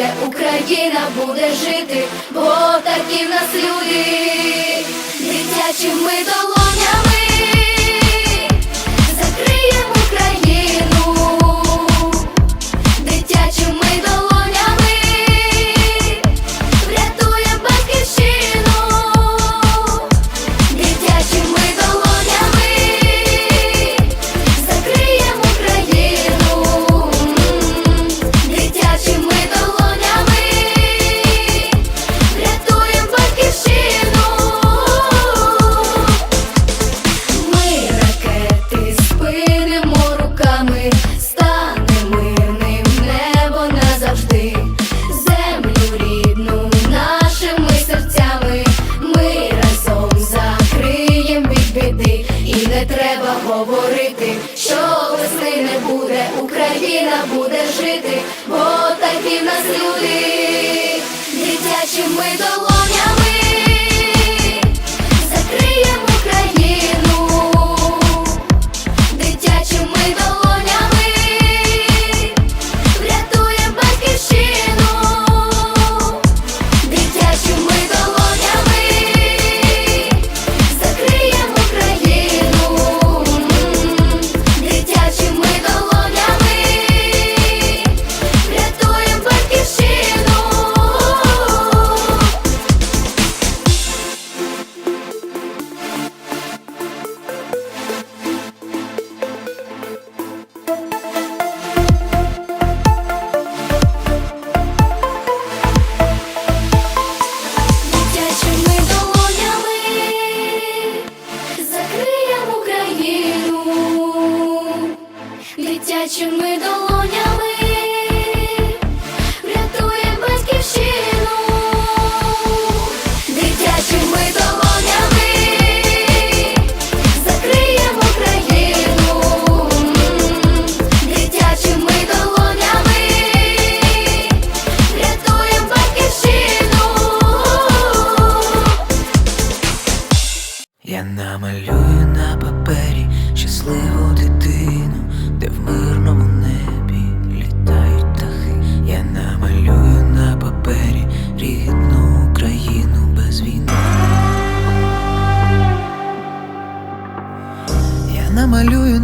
буде, Україна буде жити, бо такі в нас люди, дитячими долонями бо такі в нас люди, дитячими долонями. Долонями. Врятуємо батьківщину, дитячими долонями. Закриємо Україну, дитячими долонями. Врятуємо батьківщину. Я намалюю на папері щасливу дитину, де в мирному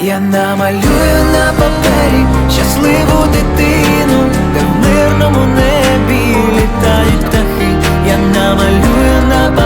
Я намалюю на папері щасливу дитину, де в мирному небі літають птахи. Я намалюю на папері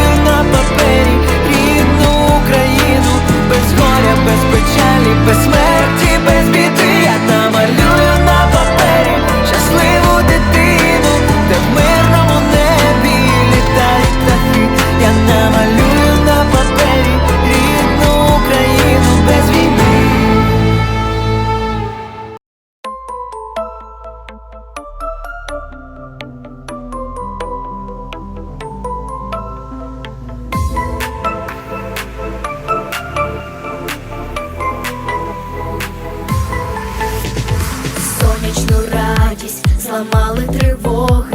зламали тривоги.